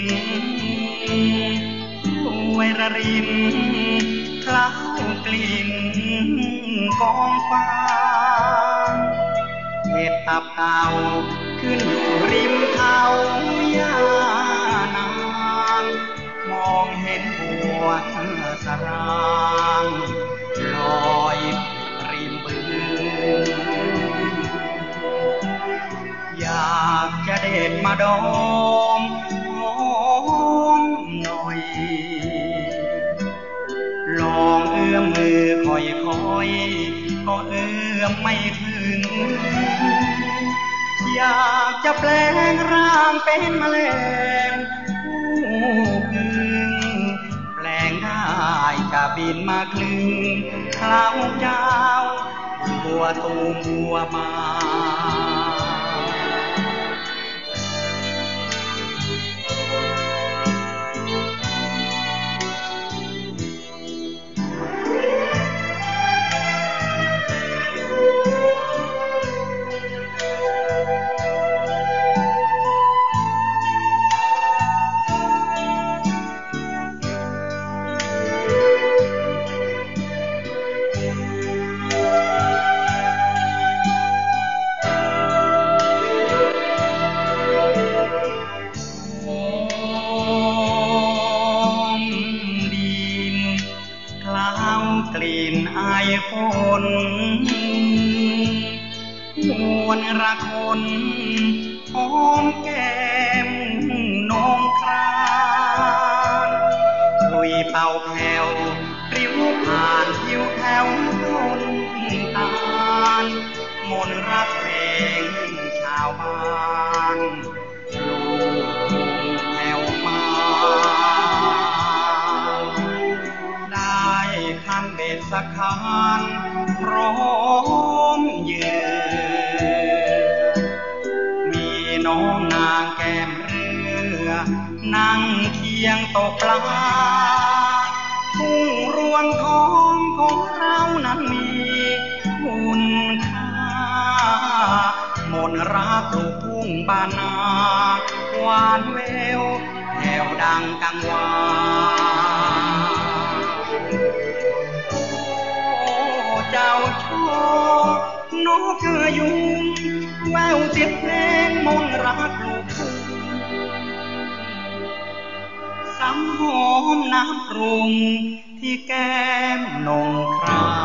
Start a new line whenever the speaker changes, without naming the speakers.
นลวยระรินคล้ากลิ่นกองฟางเห็ดตับเต่าขึ้นอยู่ริมเท้าย่านางมองเห็นบัวสร้างลอยริมบึงอยากจะเด็ดมาดอง ก็เอื้อมไม่ถึง อยากจะแปลงร่างเป็นแมลงผู้พึงแปลงได้จะบินมาคลึงคลาวเจ้าบัวตูมบัวมา นอายฝนมวนระคนหอมแก้มนองครานลุยเป่าแผ่วริ้วผ่านผิวแถวต้นตาลมนต์รักเพลงชาวบ้าน สักคันพร้อมเยือมีน้องนางแก้มเรือ นั่งเคียงตกปลาทุ่งรวงทองของเรานั้นมีคุณค่ามนตรักลูกทุ่งบานาหวานแววแผ่วดังกังวาน เธออยู่แววเสียงเพลงมนรักลูกทุ่งสำหอมน้ำปรุงที่แก้มนงครา